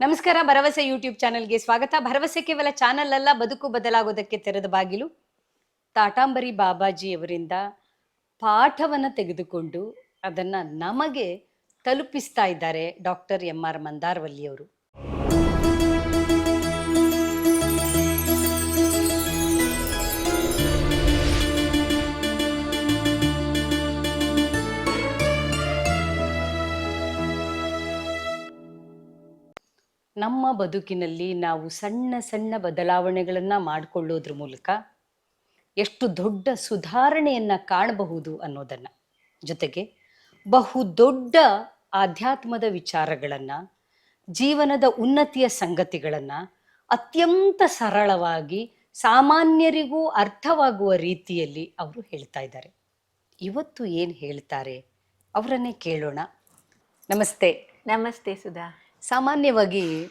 ನಮಸ್ಕಾರ, ಭರವಸೆ ಯೂಟ್ಯೂಬ್ ಚಾನೆಲ್ಗೆ ಸ್ವಾಗತ. ಭರವಸೆ ಕೇವಲ ಚಾನೆಲ್ ಅಲ್ಲ, ಬದುಕು ಬದಲಾಗೋದಕ್ಕೆ ತೆರೆದ ಬಾಗಿಲು. ತಾಟಾಂಬರಿ ಬಾಬಾಜಿ ಅವರಿಂದ ಪಾಠವನ್ನ ತೆಗೆದುಕೊಂಡು ಅದನ್ನ ನಮಗೆ ತಲುಪಿಸ್ತಾ ಇದ್ದಾರೆ ಡಾಕ್ಟರ್ ಎಂ ಆರ್ ಮಂದಾರ್ವಲ್ಲಿ ನಮ್ಮ ಬದುಕಿನಲ್ಲಿ ನಾವು ಸಣ್ಣ ಸಣ್ಣ ಬದಲಾವಣೆಗಳನ್ನು ಮಾಡಿಕೊಳ್ಳೋದ್ರ ಮೂಲಕ ಎಷ್ಟು ದೊಡ್ಡ ಸುಧಾರಣೆಯನ್ನು ಕಾಣಬಹುದು ಅನ್ನೋದನ್ನ. ಜೊತೆಗೆ ಬಹುದೊಡ್ಡ ಆಧ್ಯಾತ್ಮದ ವಿಚಾರಗಳನ್ನು, ಜೀವನದ ಉನ್ನತಿಯ ಸಂಗತಿಗಳನ್ನು ಅತ್ಯಂತ ಸರಳವಾಗಿ ಸಾಮಾನ್ಯರಿಗೂ ಅರ್ಥವಾಗುವ ರೀತಿಯಲ್ಲಿ ಅವರು ಹೇಳ್ತಾ ಇದ್ದಾರೆ. ಇವತ್ತು ಏನು ಹೇಳ್ತಾರೆ? ಅವರನ್ನೇ ಕೇಳೋಣ. ನಮಸ್ತೆ. ನಮಸ್ತೆ ಸುಧಾ. ಸಾಮಾನ್ಯವಾಗಿ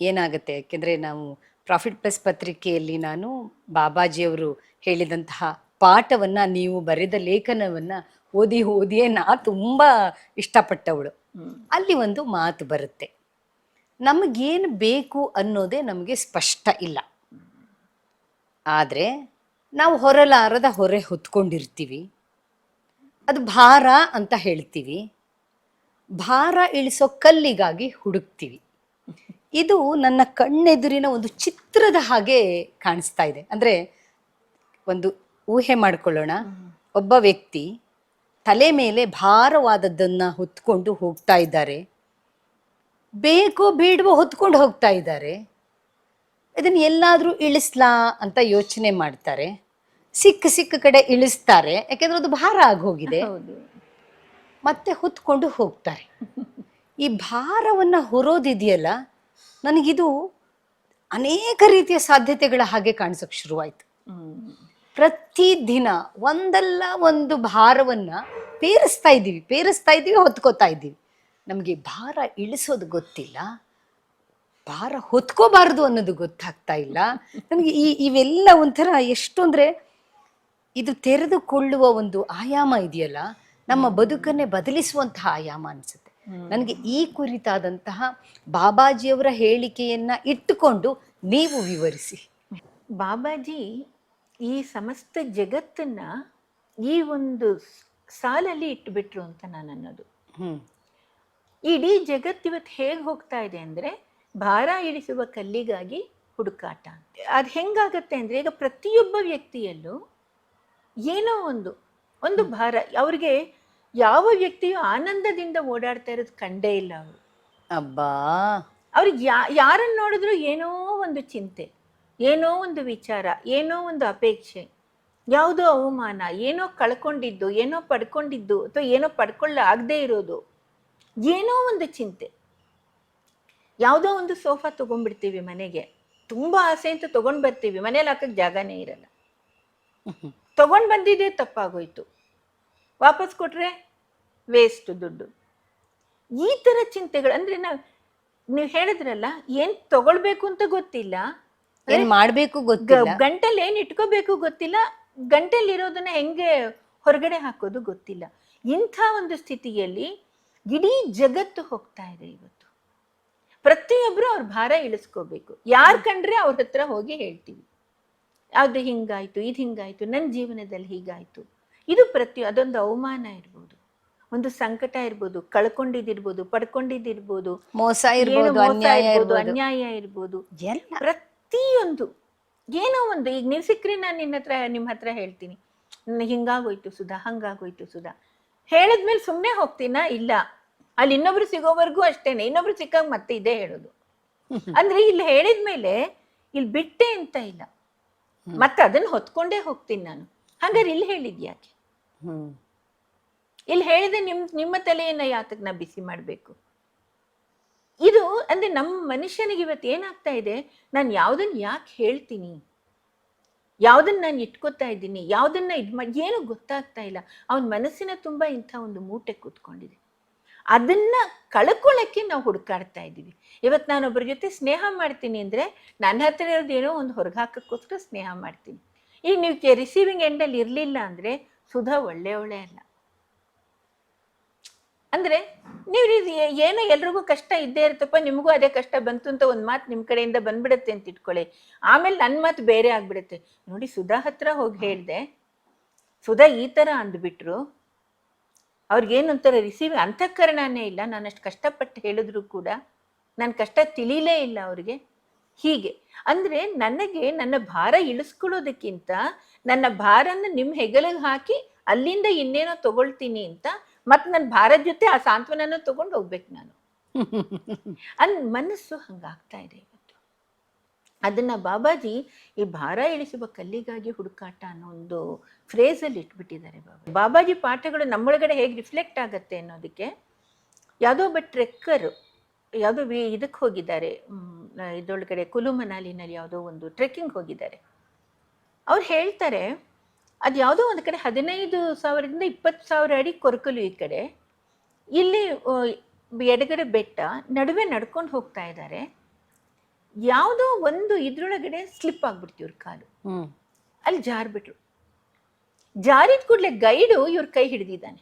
ಏನಾಗುತ್ತೆ? ಯಾಕೆಂದರೆ ನಾವು ಪ್ರಾಫಿಟ್ ಪ್ಲಸ್ ಪತ್ರಿಕೆಯಲ್ಲಿ ನಾನು ಬಾಬಾಜಿಯವರು ಹೇಳಿದಂತಹ ಪಾಠವನ್ನು ನೀವು ಬರೆದ ಲೇಖನವನ್ನು ಓದಿ ಓದಿಯೇ ನಾ ತುಂಬ ಇಷ್ಟಪಟ್ಟವಳು. ಅಲ್ಲಿ ಒಂದು ಮಾತು ಬರುತ್ತೆ. ನಮಗೇನು ಬೇಕು ಅನ್ನೋದೇ ನಮಗೆ ಸ್ಪಷ್ಟ ಇಲ್ಲ. ಆದರೆ ನಾವು ಹೊರಲಾರದ ಹೊರೆ ಹೊತ್ಕೊಂಡಿರ್ತೀವಿ. ಅದು ಭಾರ ಅಂತ ಹೇಳ್ತೀವಿ. ಭಾರ ಇಳಿಸೋ ಕಲ್ಲಿಗಾಗಿ ಹುಡುಕ್ತೀವಿ. ಇದು ನನ್ನ ಕಣ್ಣೆದುರಿನ ಒಂದು ಚಿತ್ರದ ಹಾಗೆ ಕಾಣಿಸ್ತಾ ಇದೆ. ಅಂದ್ರೆ ಒಂದು ಊಹೆ ಮಾಡ್ಕೊಳ್ಳೋಣ. ಒಬ್ಬ ವ್ಯಕ್ತಿ ತಲೆ ಮೇಲೆ ಭಾರವಾದದ್ದನ್ನ ಹೊತ್ಕೊಂಡು ಹೋಗ್ತಾ ಇದ್ದಾರೆ. ಬೇಕೋ ಬೇಡವೋ ಹೊತ್ಕೊಂಡು ಹೋಗ್ತಾ ಇದ್ದಾರೆ. ಇದನ್ನು ಎಲ್ಲಾದರೂ ಇಳಿಸ್ಲಾ ಅಂತ ಯೋಚನೆ ಮಾಡ್ತಾರೆ. ಸಿಕ್ಕ ಸಿಕ್ಕ ಕಡೆ ಇಳಿಸ್ತಾರೆ. ಯಾಕೆಂದ್ರೆ ಅದು ಭಾರ ಆಗೋಗಿದೆ. ಮತ್ತೆ ಹೊತ್ಕೊಂಡು ಹೋಗ್ತಾರೆ. ಈ ಭಾರವನ್ನ ಹೊರೋದಿದೆಯಲ್ಲ, ನನಗಿದು ಅನೇಕ ರೀತಿಯ ಸಾಧ್ಯತೆಗಳ ಹಾಗೆ ಕಾಣಿಸೋಕೆ ಶುರುವಾಯ್ತು. ಪ್ರತಿದಿನ ಒಂದಲ್ಲ ಒಂದು ಭಾರವನ್ನ ಪೇರಿಸ್ತಾ ಇದ್ದೀವಿ ಪೇರಿಸ್ತಾ ಇದ್ದೀವಿ, ಹೊತ್ಕೋತಾ ಇದ್ದೀವಿ. ನಮಗೆ ಭಾರ ಇಳಿಸೋದು ಗೊತ್ತಿಲ್ಲ. ಭಾರ ಹೊತ್ಕೋಬಾರದು ಅನ್ನೋದು ಗೊತ್ತಾಗ್ತಾ ಇಲ್ಲ. ನನಗೆ ಈ ಇವೆಲ್ಲ ಒಂಥರ ಎಷ್ಟು ಅಂದ್ರೆ ಇದು ತೆರೆದುಕೊಳ್ಳುವ ಒಂದು ಆಯಾಮ ಇದೆಯಲ್ಲ ನಮ್ಮ ಬದುಕನ್ನೇ ಬದಲಿಸುವಂತಹ ಆಯಾಮ ಅನ್ಸುತ್ತೆ. ನನಗೆ ಈ ಕುರಿತಾದಂತಹ ಬಾಬಾಜಿಯವರ ಹೇಳಿಕೆಯನ್ನ ಇಟ್ಟುಕೊಂಡು ನೀವು ವಿವರಿಸಿ. ಬಾಬಾಜಿ ಈ ಸಮಸ್ತ ಜಗತ್ತನ್ನ ಈ ಒಂದು ಸಾಲಲ್ಲಿ ಇಟ್ಟುಬಿಟ್ರು ಅಂತ ನಾನು ಅನ್ನೋದು. ಹ್ಮ್. ಇಡೀ ಜಗತ್ತು ಇವತ್ತು ಹೇಗೆ ಹೋಗ್ತಾ ಇದೆ ಅಂದರೆ ಭಾರ ಇಳಿಸುವ ಕಲ್ಲಿಗಾಗಿ ಹುಡುಕಾಟ ಅದು ಹೆಂಗಾಗತ್ತೆ ಅಂದರೆ ಈಗ ಪ್ರತಿಯೊಬ್ಬ ವ್ಯಕ್ತಿಯಲ್ಲೂ ಏನೋ ಒಂದು ಒಂದು ಭಾರ. ಅವ್ರಿಗೆ ಯಾವ ವ್ಯಕ್ತಿಯು ಆನಂದದಿಂದ ಓಡಾಡ್ತಾ ಇರೋದು ಕಂಡೇ ಇಲ್ಲ ಅವರು. ಅಬ್ಬಾ. ಅವ್ರಿಗೆ ಯಾ ಯಾರನ್ನು ನೋಡಿದ್ರು ಏನೋ ಒಂದು ಚಿಂತೆ ಏನೋ ಒಂದು ವಿಚಾರ ಏನೋ ಒಂದು ಅಪೇಕ್ಷೆ ಯಾವುದೋ ಅವಮಾನ ಏನೋ ಕಳ್ಕೊಂಡಿದ್ದು ಏನೋ ಪಡ್ಕೊಂಡಿದ್ದು ಅಥವಾ ಏನೋ ಪಡ್ಕೊಳ್ಳಾಗದೇ ಇರೋದು ಏನೋ ಒಂದು ಚಿಂತೆ. ಯಾವುದೋ ಒಂದು ಸೋಫಾ ತೊಗೊಂಡ್ಬಿಡ್ತೀವಿ ಮನೆಗೆ ತುಂಬ ಆಸೆ ಅಂತ ತೊಗೊಂಡು ಬರ್ತೀವಿ ಮನೇಲಿ ಹಾಕಕ್ಕೆ ಜಾಗನೇ ಇರಲ್ಲ. ತೊಗೊಂಡು ಬಂದಿದ್ದೇ ತಪ್ಪಾಗೋಯ್ತು. ವಾಪಸ್ ಕೊಟ್ರೆ ವೇಸ್ಟ್ ದುಡ್ಡು. ಈ ಥರ ಚಿಂತೆಗಳು ಅಂದರೆ ನಾವು ನೀವು ಹೇಳಿದ್ರಲ್ಲ ಏನು ತಗೊಳ್ಬೇಕು ಅಂತ ಗೊತ್ತಿಲ್ಲ. ಏನ್ ಮಾಡ್ಬೇಕು ಗೊತ್ತಿಲ್ಲ. ಗಂಟಲ್ಲಿ ಏನು ಇಟ್ಕೋಬೇಕು ಗೊತ್ತಿಲ್ಲ. ಗಂಟಲ್ಲಿ ಇರೋದನ್ನ ಹೆಂಗೆ ಹೊರಗಡೆ ಹಾಕೋದು ಗೊತ್ತಿಲ್ಲ. ಇಂಥ ಒಂದು ಸ್ಥಿತಿಯಲ್ಲಿ ಇಡೀ ಜಗತ್ತು ಹೋಗ್ತಾ ಇದೆ ಇವತ್ತು. ಪ್ರತಿಯೊಬ್ಬರು ಅವ್ರ ಭಾರ ಇಳಿಸ್ಕೋಬೇಕು. ಯಾರು ಕಂಡ್ರೆ ಅವ್ರ ಹತ್ರ ಹೋಗಿ ಹೇಳ್ತೀವಿ. ಅದು ಹಿಂಗಾಯ್ತು ಇದು ಹಿಂಗಾಯ್ತು ನನ್ನ ಜೀವನದಲ್ಲಿ ಹೀಗಾಯ್ತು. ಇದು ಪ್ರತಿ ಅದೊಂದು ಅವಮಾನ ಇರ್ಬೋದು. ಒಂದು ಸಂಕಟ ಇರ್ಬೋದು ಕಳ್ಕೊಂಡಿದ್ದಿರ್ಬೋದು ಪಡ್ಕೊಂಡಿದ್ದಿರ್ಬೋದು ಮೋಸ ಇರ್ಬೋದು ಅನ್ಯಾಯ ಇರ್ಬೋದು, ಪ್ರತಿಯೊಂದು. ಏನೋ ಒಂದು ಈಗ ನೀವು ಸಿಕ್ಕ್ರಿ ನಾನು ನಿನ್ನ ಹತ್ರ ನಿಮ್ಮ ಹತ್ರ ಹೇಳ್ತೀನಿ. ಹಿಂಗಾಗೋಯ್ತು ಸುಧಾ ಹಂಗಾಗೋಯ್ತು ಸುಧಾ. ಹೇಳಿದ್ಮೇಲೆ ಸುಮ್ಮನೆ ಹೋಗ್ತೀನಾ? ಇಲ್ಲ. ಅಲ್ಲಿ ಇನ್ನೊಬ್ರು ಸಿಗೋವರೆಗೂ ಅಷ್ಟೇನೆ. ಇನ್ನೊಬ್ರು ಸಿಕ್ಕಾಗ ಮತ್ತೆ ಇದೇ ಹೇಳೋದು. ಅಂದ್ರೆ ಇಲ್ಲಿ ಹೇಳಿದ್ಮೇಲೆ ಇಲ್ಲಿ ಬಿಟ್ಟೆ ಅಂತ ಇಲ್ಲ. ಮತ್ತೆ ಅದನ್ನ ಹೊತ್ಕೊಂಡೇ ಹೋಗ್ತೀನಿ ನಾನು. ಹಂಗಾರೆ ಇಲ್ಲಿ ಹೇಳಿದ್ಯಾಕೆ? ಇಲ್ಲಿ ಹೇಳಿದೆ ನಿಮ್, ನಿಮ್ಮ ತಲೆಯನ್ನ ಯಾತಕ್ಕೆ ನಾ ಬಿಸಿ ಮಾಡಬೇಕು? ಇದು ಅಂದ್ರೆ ನಮ್ಮ ಮನುಷ್ಯನಿಗೆ ಇವತ್ತು ಏನಾಗ್ತಾ ಇದೆ? ನಾನು ಯಾವ್ದನ್ನ ಯಾಕೆ ಹೇಳ್ತೀನಿ? ಯಾವ್ದನ್ನ ನಾನು ಇಟ್ಕೋತಾ ಇದ್ದೀನಿ? ಯಾವ್ದನ್ನ ಇದ್ ಮಾಡಿ ಏನು ಗೊತ್ತಾಗ್ತಾ ಇಲ್ಲ. ಅವನ ಮನಸ್ಸಿನ ತುಂಬ ಇಂಥ ಒಂದು ಮೂಟೆ ಕೂತ್ಕೊಂಡಿದೆ. ಅದನ್ನ ಕಳ್ಕೊಳ್ಳೋಕ್ಕೆ ನಾವು ಹುಡುಕಾಡ್ತಾ ಇದ್ದೀವಿ. ಇವತ್ತು ನಾನು ಒಬ್ಬರ ಜೊತೆ ಸ್ನೇಹ ಮಾಡ್ತೀನಿ ಅಂದ್ರೆ ನನ್ನ ಹತ್ರ ಇರೋದು ಏನೋ ಒಂದು ಹೊರಗೆ ಹಾಕೋಕ್ಕೋಸ್ಕರ ಸ್ನೇಹ ಮಾಡ್ತೀನಿ. ಈಗ ನೀವು ರಿಸೀವಿಂಗ್ ಎಂಡಲ್ಲಿ ಇರಲಿಲ್ಲ ಅಂದ್ರೆ ಸುಧಾ ಒಳ್ಳೆಯವಳೇ ಅಲ್ಲ. ಅಂದ್ರೆ ನೀವು ಏನೋ ಎಲ್ರಿಗೂ ಕಷ್ಟ ಇದ್ದೇ ಇರುತ್ತಪ್ಪ, ನಿಮಗೂ ಅದೇ ಕಷ್ಟ ಬಂತು ಅಂತ ಒಂದು ಮಾತು ನಿಮ್ಮ ಕಡೆಯಿಂದ ಬಂದ್ಬಿಡುತ್ತೆ ಅಂತ ಇಟ್ಕೊಳ್ಳಿ. ಆಮೇಲೆ ನನ್ನ ಮಾತು ಬೇರೆ ಆಗ್ಬಿಡುತ್ತೆ. ನೋಡಿ ಸುಧಾ ಹತ್ರ ಹೋಗಿ ಹೇಳ್ದೆ, ಸುಧಾ ಈ ಥರ ಅಂದ್ಬಿಟ್ರು ಅವ್ರಿಗೇನು ಒಂಥರ ರಿಸೀವ್ ಅಂತಃಕರಣನೇ ಇಲ್ಲ. ನಾನು ಅಷ್ಟು ಕಷ್ಟಪಟ್ಟು ಹೇಳಿದ್ರು ಕೂಡ ನನ್ನ ಕಷ್ಟ ತಿಳಿಲೇ ಇಲ್ಲ ಅವ್ರಿಗೆ. ಹೀಗೆ. ಅಂದ್ರೆ ನನಗೆ ನನ್ನ ಭಾರ ಇಳಿಸ್ಕೊಳ್ಳೋದಕ್ಕಿಂತ ನನ್ನ ಭಾರನ ನಿಮ್ಮ ಹೆಗಲಿಗೆ ಹಾಕಿ ಅಲ್ಲಿಂದ ಇನ್ನೇನೋ ತಗೊಳ್ತೀನಿ ಅಂತ ಮತ್ತೆ ನನ್ನ ಭಾರದ ಜೊತೆ ಆ ಸಾಂತ್ವನನ ತಗೊಂಡು ಹೋಗ್ಬೇಕು ನಾನು. ಅನ್ ಮನಸ್ಸು ಹಂಗಾಗ್ತಾ ಇದೆ ಇವತ್ತು. ಅದನ್ನ ಬಾಬಾಜಿ ಈ ಭಾರ ಇಳಿಸುವ ಕಲ್ಲಿಗಾಗಿ ಹುಡುಕಾಟ ಅನ್ನೋ ಒಂದು ಫ್ರೇಸಲ್ಲಿ ಇಟ್ಬಿಟ್ಟಿದ್ದಾರೆ ಬಾಬಾ. ಬಾಬಾಜಿ ಪಾಠಗಳು ನಮ್ಮೊಳಗಡೆ ಹೇಗೆ ರಿಫ್ಲೆಕ್ಟ್ ಆಗತ್ತೆ ಅನ್ನೋದಕ್ಕೆ ಯಾವುದೋ ಒಬ್ಬ ಟ್ರೆಕ್ಕರ್ ಯಾವುದೋ ಇದಕ್ಕೆ ಹೋಗಿದ್ದಾರೆ ಇದರೊಳಗಡೆ ಕುಲು ಮನಾಲಿನಲ್ಲಿ ಯಾವುದೋ ಒಂದು ಟ್ರೆಕ್ಕಿಂಗ್ ಹೋಗಿದ್ದಾರೆ. ಅವ್ರು ಹೇಳ್ತಾರೆ ಅದು ಯಾವುದೋ ಒಂದು ಕಡೆ ಹದಿನೈದು ಸಾವಿರದಿಂದ ಇಪ್ಪತ್ತು ಸಾವಿರ ಅಡಿ ಕೊರಕಲು ಈ ಕಡೆ. ಇಲ್ಲಿ ಎಡಗಡೆ ಬೆಟ್ಟ ನಡುವೆ ನಡ್ಕೊಂಡು ಹೋಗ್ತಾ ಇದ್ದಾರೆ ಯಾವುದೋ ಒಂದು ಇದ್ರೊಳಗಡೆ ಸ್ಲಿಪ್ ಆಗ್ಬಿಡ್ತು ಇವ್ರ ಕಾಲು. ಅಲ್ಲಿ ಜಾರ್ಬಿಟ್ರು. ಜಾರಿದ ಕೂಡಲೇ ಗೈಡು ಇವ್ರ ಕೈ ಹಿಡಿದಿದ್ದಾನೆ.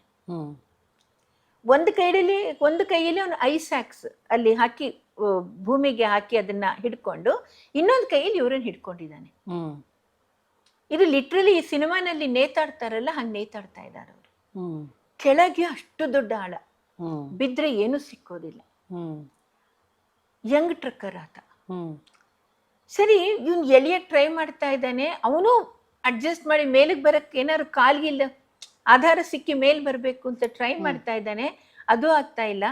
ಒಂದು ಕೈಯಲ್ಲಿ ಒಂದು ಕೈಯಲ್ಲಿ ಅವನು ಐಸ್ ಹ್ಯಾಕ್ಸ್ ಅಲ್ಲಿ ಹಾಕಿ ಭೂಮಿಗೆ ಹಾಕಿ ಅದನ್ನ ಹಿಡ್ಕೊಂಡು ಇನ್ನೊಂದು ಕೈಯಲ್ಲಿ ಇವ್ರನ್ನ ಹಿಡ್ಕೊಂಡಿದ್ದಾನೆ. ಇದು ಲಿಟ್ರಲಿ ಈ ಸಿನಿಮಾನಲ್ಲಿ ನೇತಾಡ್ತಾರಲ್ಲ ಹಂಗೆ ನೇತಾಡ್ತಾ ಇದ್ದಾರೆ ಅವರು. ಕೆಳಗೆ ಅಷ್ಟು ದೊಡ್ಡ ಆಳ. ಬಿದ್ರೆ ಏನು ಸಿಕ್ಕೋದಿಲ್ಲ. ಯಂಗ್ ಟ್ರಕ್ಕರ್ ಆತ. ಹ್ಮ್. ಸರಿ ಇವನ್ ಎಳಿಯಕ್ಕೆ ಟ್ರೈ ಮಾಡ್ತಾ ಇದ್ದಾನೆ. ಅವನು ಅಡ್ಜಸ್ಟ್ ಮಾಡಿ ಮೇಲಕ್ಕೆ ಬರಕ್ಕೆ ಏನಾದ್ರು ಕಾಲ್ಗಿಲ್ಲ ಆಧಾರ ಸಿಕ್ಕಿ ಮೇಲ್ ಬರಬೇಕು ಅಂತ ಟ್ರೈ ಮಾಡ್ತಾ ಇದ್ದಾನೆ. ಅದು ಆಗ್ತಾ ಇಲ್ಲ.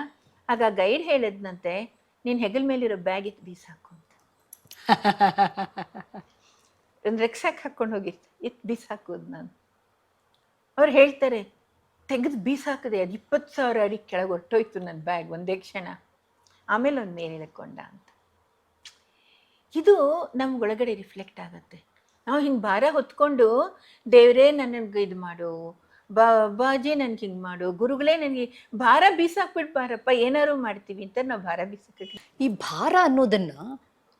ಆಗ ಗೈಡ್ ಹೇಳಿದ್ನಂತೆ ನೀನ್ ಹೆಗಲ್ ಮೇಲಿರೋ ಬ್ಯಾಗ್ ಇತ್ತು ಬೀಸಾಕು ಅಂತ. ಒಂದು ರೆಕ್ಸಾಕ್ ಹಾಕೊಂಡು ಹೋಗಿ ಇತ್ತು ಬೀಸಾಕೋದು ನಾನು. ಅವ್ರು ಹೇಳ್ತಾರೆ ತೆಗೆದು ಬೀಸಾಕದೆ ಅದು ಇಪ್ಪತ್ತು ಸಾವಿರ ಅಡಿ ಕೆಳಗೆ ಹೊರಟೋಯ್ತು ನನ್ನ ಬ್ಯಾಗ್ ಒಂದೇ ಕ್ಷಣ. ಆಮೇಲೆ ಒಂದು ಮೇಲೆ ಕೊಂಡ ಅಂತ. ಇದು ನಮ್ಗೊಳಗಡೆ ರಿಫ್ಲೆಕ್ಟ್ ಆಗುತ್ತೆ. ನಾವು ಹಿಂಗೆ ಭಾರ ಹೊತ್ಕೊಂಡು ದೇವರೇ ನನಗೆ ಇದು ಮಾಡು ಬಾ ಬಾಜಿ ನನ್ಗೆ ಹಿಂಗೆ ಮಾಡು. ಗುರುಗಳೇ ನನಗೆ ಭಾರ ಬೀಸಾಕ್ಬಿಟ್ಟು ಬಾರಪ್ಪ ಏನಾರು ಮಾಡ್ತೀವಿ ಅಂತ ನಾವು ಭಾರ ಬೀಸಕ್ಕೆ ಈ ಭಾರ ಅನ್ನೋದನ್ನ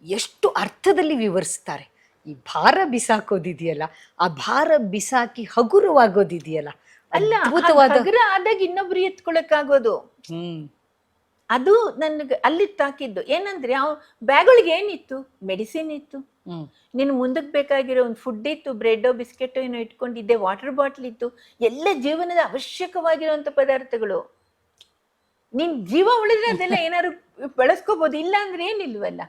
ಎಷ್ಟು ಅರ್ಥದಲ್ಲಿ ವಿವರಿಸ್ತಾರೆ? ಈ ಭಾರ ಬಿಸಾಕೋದಿದೆಯಲ್ಲ ಆ ಭಾರ ಬಿಸಾಕಿ ಹಗುರವಾಗೋದಿದೆಯಲ್ಲ ಅಲ್ಲ ಅದ್ಭುತವಾದ ಹಗುರ ಆದಾಗ ಇನ್ನೊಬ್ರು ಎತ್ಕೊಳಕ್ಕಾಗೋದು. ಹ್ಮ್. ಅದು ನನಗೆ ಅಲ್ಲಿ ತಾಕಿದ್ದು. ಏನಂದ್ರೆ ಅವ್ ಬ್ಯಾಗ್ ಒಳಗೆ ಏನಿತ್ತು? ಮೆಡಿಸಿನ್ ಇತ್ತು. ನಿನ್ ಮುಂದಕ್ಕೆ ಬೇಕಾಗಿರೋ ಒಂದು ಫುಡ್ ಇತ್ತು ಬ್ರೆಡ್ ಬಿಸ್ಕೆಟ್ ಏನೋ ಇಟ್ಕೊಂಡಿದ್ದೆ ವಾಟರ್ ಬಾಟ್ಲ್ ಇತ್ತು ಎಲ್ಲ ಜೀವನದ ಅವಶ್ಯಕವಾಗಿರುವಂತ ಪದಾರ್ಥಗಳು. ನಿನ್ ಜೀವ ಉಳಿದ್ರೆ ಅದೆಲ್ಲ ಏನಾದ್ರು ಬಳಸ್ಕೋಬಹುದು ಇಲ್ಲ ಅಂದ್ರೆ ಏನಿಲ್ವಲ್ಲ.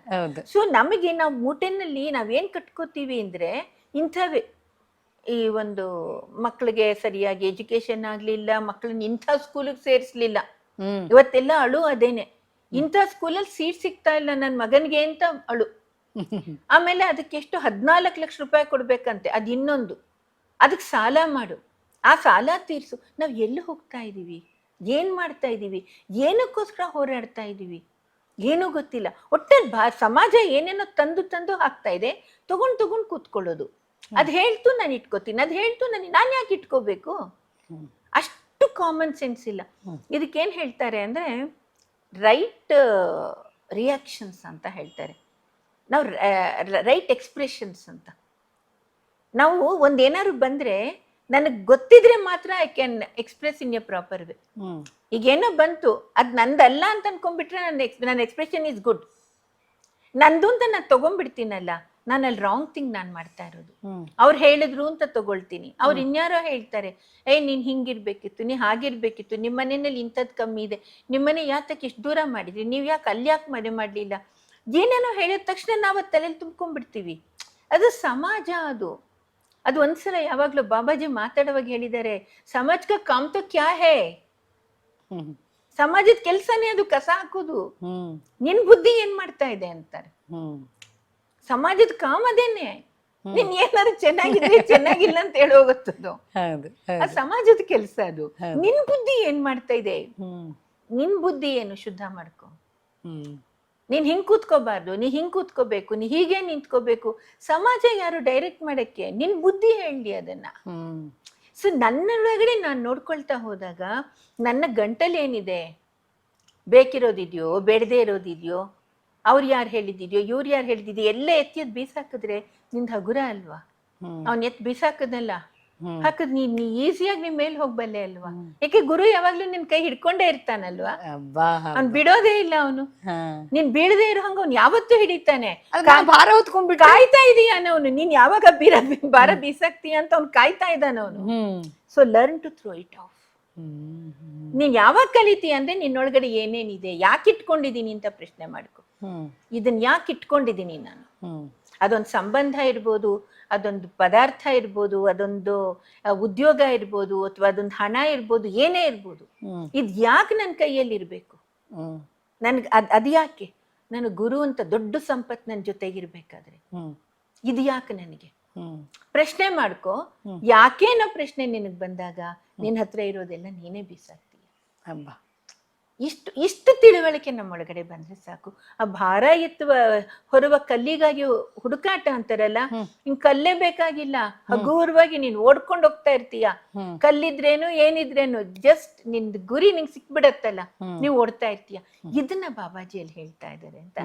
ಸೊ ನಮಗೆ ನಾವು ಮೂಟೆನಲ್ಲಿ ನಾವೇನ್ ಕಟ್ಕೋತೀವಿ ಅಂದ್ರೆ ಇಂಥವೇ. ಈ ಒಂದು ಮಕ್ಕಳಿಗೆ ಸರಿಯಾಗಿ ಎಜುಕೇಶನ್ ಆಗ್ಲಿಲ್ಲ ಮಕ್ಕಳನ್ನ ಇಂಥ ಸ್ಕೂಲಿಗೆ ಸೇರಿಸ್ಲಿಲ್ಲ. ಇವತ್ತೆಲ್ಲ ಅಳು ಅದೇನೆ. ಇಂಥ ಸ್ಕೂಲಲ್ಲಿ ಸೀಟ್ ಸಿಗ್ತಾ ಇಲ್ಲ ನನ್ನ ಮಗನಿಗೆ ಅಂತ ಅಳು. ಆಮೇಲೆ ಅದಕ್ಕೆ ಎಷ್ಟು ಹದಿನಾಲ್ಕು ಲಕ್ಷ ರೂಪಾಯಿ ಕೊಡ್ಬೇಕಂತೆ ಅದು ಇನ್ನೊಂದು. ಅದಕ್ಕೆ ಸಾಲ ಮಾಡು. ಆ ಸಾಲ ತೀರ್ಸು. ನಾವು ಎಲ್ಲಿ ಹೋಗ್ತಾ ಇದ್ದೀವಿ ಏನ್ ಮಾಡ್ತಾ ಇದ್ದೀವಿ ಏನಕ್ಕೋಸ್ಕರ ಹೋರಾಡ್ತಾ ಇದ್ದೀವಿ ಏನೂ ಗೊತ್ತಿಲ್ಲ. ಒಟ್ಟೆ ಬಾ ಸಮಾಜ ಏನೇನೋ ತಂದು ತಂದು ಹಾಕ್ತಾ ಇದೆ ತಗೊಂಡ್ ತಗೊಂಡ್ ಕೂತ್ಕೊಳ್ಳೋದು. ಅದು ಹೇಳ್ತು ನಾನು ಇಟ್ಕೋತೀನಿ. ಅದು ಹೇಳ್ತು ನಾನು ನಾನು ಯಾಕೆ ಇಟ್ಕೋಬೇಕು? ಅಷ್ಟು ಕಾಮನ್ ಸೆನ್ಸ್ ಇಲ್ಲ. ಇದಕ್ಕೇನು ಇದಕ್ಕೇನ್ ಹೇಳ್ತಾರೆ ಅಂದರೆ ರೈಟ್ ರಿಯಾಕ್ಷನ್ಸ್ ಅಂತ ಹೇಳ್ತಾರೆ. ನಾವು ರೈಟ್ ಎಕ್ಸ್ಪ್ರೆಷನ್ಸ್ ಅಂತ. ನಾವು ಒಂದೇನಾದ್ರು ಬಂದ್ರೆ ನನಗೆ ಗೊತ್ತಿದ್ರೆ ಮಾತ್ರ I can express in a proper way ಈಗ ಏನೋ ಬಂತು ಅದು ನಂದಲ್ಲ ಅಂತ ಅನ್ಕೊಂಡ್ಬಿಟ್ರೆ ನನ್ನ ಎಕ್ಸ್ ನನ್ನ ಎಕ್ಸ್ಪ್ರೆಷನ್ ಈಸ್ ಗುಡ್ ನಂದು ಅಂತ ನಾನು ತಗೊಂಡ್ಬಿಡ್ತೀನಲ್ಲ ನಾನು ಅಲ್ಲಿ ರಾಂಗ್ ಥಿಂಗ್ ನಾನು ಮಾಡ್ತಾ ಇರೋದು. ಅವ್ರು ಹೇಳಿದ್ರು ಅಂತ ತಗೊಳ್ತೀನಿ. ಅವ್ರು ಇನ್ಯಾರೋ ಹೇಳ್ತಾರೆ ಏಯ್ ನೀನ್ ಹಿಂಗಿರ್ಬೇಕಿತ್ತು ನೀ ಹಾಗಿರ್ಬೇಕಿತ್ತು ನಿಮ್ಮ ಮನೆಯಲ್ಲಿ ಇಂಥದ್ದು ಕಮ್ಮಿ ಇದೆ ನಿಮ್ಮನೆ ಯಾತಕ್ಕೆ ಇಷ್ಟು ದೂರ ಮಾಡಿದ್ರಿ ನೀವು ಯಾಕೆ ಅಲ್ಲಿ ಯಾಕೆ ಮನೆ ಮಾಡಲಿಲ್ಲ? ಏನೇನೋ ಹೇಳಿದ ತಕ್ಷಣ ನಾವು ತಲೆಯಲ್ಲಿ ತುಂಬ್ಕೊಂಡ್ಬಿಡ್ತೀವಿ. ಅದು ಸಮಾಜ ಅದು. ಅದು ಒಂದ್ಸಲ ಯಾವಾಗ್ಲೂ ಬಾಬಾಜಿ ಮಾತಾಡುವಾಗ ಹೇಳಿದ್ದಾರೆ ಸಮಾಜಕ್ಕೆ ಕಾಮ್ ತೋ ಕ್ಯಾ ಹೇ? ಸಮಾಜದ ಕೆಲ್ಸನೇ ಅದು ಕಸ ಹಾಕುದು. ನಿನ್ ಬುದ್ಧಿ ಏನ್ ಮಾಡ್ತಾ ಇದೆ ಅಂತಾರೆ. ಸಮಾಜದ ಕಾಮ್ ಅದೇನೆ. ನೀನ್ ಏನಾದ್ರು ಚೆನ್ನಾಗಿದ್ರೆ ಚೆನ್ನಾಗಿಲ್ಲ ಅಂತ ಹೇಳಿ ಹೋಗುತ್ತದು. ಆ ಸಮಾಜದ ಕೆಲಸ ಅದು. ನಿನ್ ಬುದ್ಧಿ ಏನ್ ಮಾಡ್ತಾ ಇದೆ? ನಿನ್ ಬುದ್ಧಿ ಏನು ಶುದ್ಧ ಮಾಡ್ಕೊ? ನೀನ್ ಹಿಂಗ್ ಕೂತ್ಕೋಬಾರ್ದು ನೀ ಹಿಂಗ್ ಕೂತ್ಕೋಬೇಕು ನೀ ಹೀಗೆ ನಿಂತ್ಕೋಬೇಕು. ಸಮಾಜ ಯಾರು ಡೈರೆಕ್ಟ್ ಮಾಡಕ್ಕೆ? ನಿನ್ ಬುದ್ಧಿ ಹೇಳಿ ಅದನ್ನ. ಸೊ ಸೊ ನನ್ನೊಳಗಡೆ ನಾನು ನೋಡ್ಕೊಳ್ತಾ ಹೋದಾಗ ನನ್ನ ಗಂಟಲೇನಿದೆ ಏನಿದೆ? ಬೇಕಿರೋದಿದ್ಯೋ ಬೇಡದೇ ಇರೋದಿದ್ಯೋ ಅವ್ರು ಯಾರು ಹೇಳಿದಿದ್ಯೋ ಇವ್ರು ಯಾರು ಹೇಳಿದಿದ್ಯೋ ಎಲ್ಲ ಎತ್ತಿ ಅದ್ ಬೀಸಾಕಿದ್ರೆ ನಿಂದ ಹಗುರ ಅಲ್ವಾ? ಅವ್ನ ಅವ್ನ್ ಎತ್ ಬೀಸಾಕದಲ್ಲ. ಹಾಕದ್ ನೀನ್ ಈಸಿಯಾಗಿ ನೀನ್ ಮೇಲೆ ಹೋಗ್ಬಲ್ಲೆ ಅಲ್ವಾ? ಯಾಕೆ ಗುರು ಯಾವಾಗ್ಲೂ ನಿನ್ ಕೈ ಹಿಡ್ಕೊಂಡೇ ಇರ್ತಾನಲ್ವಾ? ಅವ್ನ್ ಬಿಡೋದೇ ಇಲ್ಲ ಅವನು. ನೀನ್ ಬೀಳದೆ ಇರೋ ಹಂಗ ಅವ್ನ್ ಯಾವತ್ತೂ ಹಿಡಿತಾನೆ. ನಾ ಭಾರ ಹೊತ್ಕೊಂಡ್ಬಿಟ್ಟು ಕಾಯ್ತಾ ಇದೀಯಾನ ಅವನು. ನೀನ್ ಯಾವಾಗ ಬೀರ ಭಾರ ಬೀಸಾಕ್ತೀಯ ಅಂತ ಅವ್ನು ಕಾಯ್ತಾ ಇದ್ದಾನೆ ಅವನು. So learn to throw it off ನೀನ್ ಯಾವಾಗ ಕಲಿತೀಯ ಅಂದ್ರೆ ನಿನ್ನೊಳಗಡೆ ಏನೇನಿದೆ? ಯಾಕೆ ಇಟ್ಕೊಂಡಿದೀನಿ ಅಂತ ಪ್ರಶ್ನೆ ಮಾಡ್ಕೊ. ಇದನ್ನ ಯಾಕೆ ಇಟ್ಕೊಂಡಿದೀನಿ ನಾನು? ಅದೊಂದು ಸಂಬಂಧ ಇರ್ಬೋದು ಅದೊಂದು ಪದಾರ್ಥ ಇರ್ಬೋದು ಅದೊಂದು ಉದ್ಯೋಗ ಇರ್ಬೋದು ಅಥವಾ ಅದೊಂದು ಹಣ ಇರ್ಬೋದು ಏನೇ ಇರ್ಬೋದು. ಇದು ಯಾಕೆ ನನ್ನ ಕೈಯಲ್ಲಿ ಇರಬೇಕು? ನನ್ಗೆ ಅದ್ ಅದು ಯಾಕೆ? ನನ್ನ ಗುರು ಅಂತ ದೊಡ್ಡ ಸಂಪತ್ ನನ್ನ ಜೊತೆಗಿರ್ಬೇಕಾದ್ರೆ. ಇದು ಯಾಕೆ ನನಗೆ? ಪ್ರಶ್ನೆ ಮಾಡ್ಕೊ. ಯಾಕೇನೋ ಪ್ರಶ್ನೆ ನಿನಗೆ ಬಂದಾಗ ನಿನ್ನ ಹತ್ರ ಇರೋದೆಲ್ಲ ನೀನೇ ಬೀಸಾಕ್ತೀಯ? ಅಬ್ಬಾ. ಇಷ್ಟು ಇಷ್ಟು ತಿಳುವಳಿಕೆ ನಮ್ಮೊಳಗಡೆ ಬಂದ್ರೆ ಸಾಕು. ಆ ಭಾರ ಎತ್ತುವ ಹೊರುವ ಕಲ್ಲಿಗಾಗಿ ಹುಡುಕಾಟ ಅಂತಾರಲ್ಲ. ಹಿಂಗ್ ಕಲ್ಲೇ ಬೇಕಾಗಿಲ್ಲ. ಹಗುರವಾಗಿ ನೀನ್ ಓಡ್ಕೊಂಡು ಹೋಗ್ತಾ ಇರ್ತೀಯ? ಕಲ್ಲಿದ್ರೇನು ಏನಿದ್ರೇನು ಜಸ್ಟ್ ನಿನ್ ಗುರಿ ನಿಂಗೆ ಸಿಕ್ಬಿಡತ್ತಲ್ಲ. ನೀವು ಓಡ್ತಾ ಇರ್ತೀಯ? ಇದನ್ನ ಬಾಬಾಜಿಯಲ್ಲಿ ಹೇಳ್ತಾ ಇದ್ದಾರೆ ಅಂತ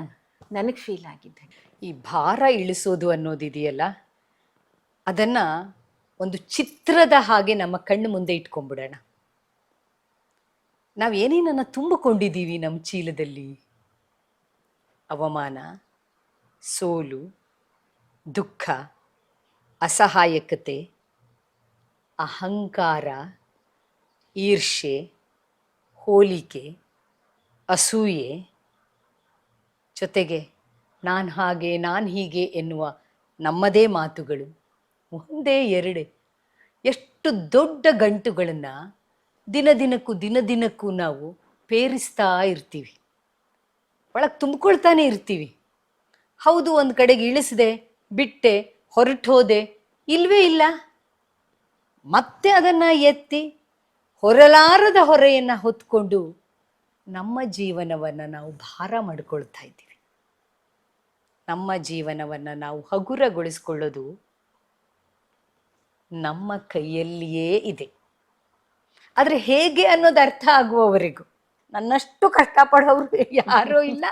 ನನಗ್ ಫೀಲ್ ಆಗಿದೆ. ಈ ಭಾರ ಇಳಿಸೋದು ಅನ್ನೋದಿದೆಯಲ್ಲ ಅದನ್ನ ಒಂದು ಚಿತ್ರದ ಹಾಗೆ ನಮ್ಮ ಕಣ್ಣು ಮುಂದೆ ಇಟ್ಕೊಂಡ್ಬಿಡೋಣ. ನಾವು ಏನೇನನ್ನು ತುಂಬಿಕೊಂಡಿದ್ದೀವಿ ನಮ್ಮ ಚೀಲದಲ್ಲಿ? ಅವಮಾನ, ಸೋಲು, ದುಃಖ, ಅಸಹಾಯಕತೆ, ಅಹಂಕಾರ ಈರ್ಷೆ ಹೋಲಿಕೆ, ಅಸೂಯೆ. ಜೊತೆಗೆ ನಾನು ಹಾಗೆ, ನಾನು ಹೀಗೆ ಎನ್ನುವ ನಮ್ಮದೇ ಮಾತುಗಳು, ಒಂದೇ ಎರಡೇ, ಎಷ್ಟು ದೊಡ್ಡ ಗಂಟುಗಳನ್ನು ದಿನ ದಿನಕ್ಕೂ ದಿನ ದಿನಕ್ಕೂ ನಾವು ಪೇರಿಸ್ತಾ ಇರ್ತೀವಿ. ಒಳಗೆ ತುಂಬಿಕೊಳ್ತಾನೆ ಇರ್ತೀವಿ. ಹೌದು, ಒಂದು ಕಡೆಗೆ ಇಳಿಸಿದೆ, ಬಿಟ್ಟೆ, ಹೊರಟು ಹೋದೆ, ಇಲ್ವೇ ಇಲ್ಲ. ಮತ್ತೆ ಅದನ್ನು ಎತ್ತಿ ಹೊರಲಾರದ ಹೊರೆಯನ್ನು ಹೊತ್ಕೊಂಡು ನಮ್ಮ ಜೀವನವನ್ನು ನಾವು ಭಾರ ಮಾಡ್ಕೊಳ್ತಾ ಇದ್ದೀವಿ. ನಮ್ಮ ಜೀವನವನ್ನು ನಾವು ಹಗುರಗೊಳಿಸ್ಕೊಳ್ಳೋದು ನಮ್ಮ ಕೈಯಲ್ಲಿಯೇ ಇದೆ. ಆದರೆ ಹೇಗೆ ಅನ್ನೋದು ಅರ್ಥ ಆಗುವವರೆಗೂ. ನನ್ನಷ್ಟು ಕಷ್ಟಪಡೋರು ಯಾರೂ ಇಲ್ಲ.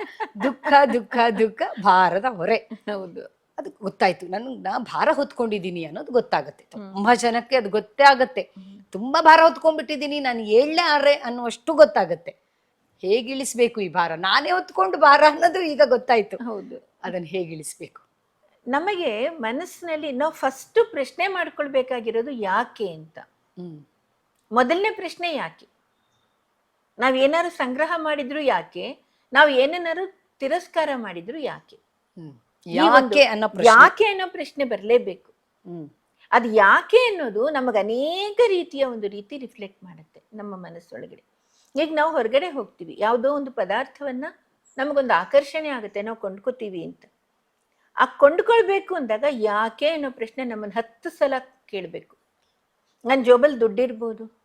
ದುಃಖ ದುಃಖ ದುಃಖ ಭಾರದ ಹೊರೆ. ಹೌದು. ಅದು ಗೊತ್ತಾಯ್ತು. ನಾನು ನಾ ಭಾರ ಹೊತ್ಕೊಂಡಿದ್ದೀನಿ ಅನ್ನೋದು ಗೊತ್ತಾಗುತ್ತೆ. ತುಂಬಾ ಜನಕ್ಕೆ ಅದು ಗೊತ್ತೇ ಆಗತ್ತೆ. ತುಂಬಾ ಭಾರ ಹೊತ್ಕೊಂಡ್ಬಿಟ್ಟಿದ್ದೀನಿ. ನಾನು ಏಳ್ಲೇ ಆರೆ ಅನ್ನುವಷ್ಟು ಗೊತ್ತಾಗತ್ತೆ. ಹೇಗೆ ಇಳಿಸ್ಬೇಕು ಈ ಭಾರ? ನಾನೇ ಹೊತ್ಕೊಂಡು ಭಾರ ಅನ್ನೋದು ಈಗ ಗೊತ್ತಾಯ್ತು. ಹೌದು. ಅದನ್ನ ಹೇಗೆ ಇಳಿಸ್ಬೇಕು ನಮಗೆ ಮನಸ್ಸಿನಲ್ಲಿ ನಾವು ಫಸ್ಟ್ ಪ್ರಶ್ನೆ ಮಾಡ್ಕೊಳ್ಬೇಕಾಗಿರೋದು ಯಾಕೆ ಅಂತ. ಹ್ಮ್. ಮೊದಲನೇ ಪ್ರಶ್ನೆ ಯಾಕೆ? ನಾವ್ ಏನಾದ್ರು ಸಂಗ್ರಹ ಮಾಡಿದ್ರು ಯಾಕೆ? ನಾವು ಏನನ್ನಾರು ತಿರಸ್ಕಾರ ಮಾಡಿದ್ರು ಯಾಕೆ? ಯಾಕೆ ಅನ್ನೋ ಪ್ರಶ್ನೆ. ಯಾಕೆ ಅನ್ನೋ ಪ್ರಶ್ನೆ ಬರಲೇಬೇಕು. ಅದು ಯಾಕೆ ಅನ್ನೋದು ನಮಗೆ ಅನೇಕ ರೀತಿಯ ಒಂದು ರೀತಿ ರಿಫ್ಲೆಕ್ಟ್ ಮಾಡುತ್ತೆ ನಮ್ಮ ಮನಸ್ಸೊಳಗಡೆ. ಈಗ ನಾವು ಹೊರಗಡೆ ಹೋಗ್ತೀವಿ. ಯಾವುದೋ ಒಂದು ಪದಾರ್ಥವನ್ನ ನಮಗೊಂದು ಆಕರ್ಷಣೆ ಆಗುತ್ತೆ. ನಾವು ಕೊಂಡ್ಕೋತೀವಿ ಅಂತ. ಆ ಕೊಂಡ್ಕೊಳ್ಬೇಕು ಅಂದಾಗ ಯಾಕೆ ಅನ್ನೋ ಪ್ರಶ್ನೆ ನಮ್ಮನ್ನು ಹತ್ತು ಸಲ ಕೇಳಬೇಕು. ನನ್ನ ಜೋಬಲ್ ದುಡ್ಡಿರ್ಬೋದು.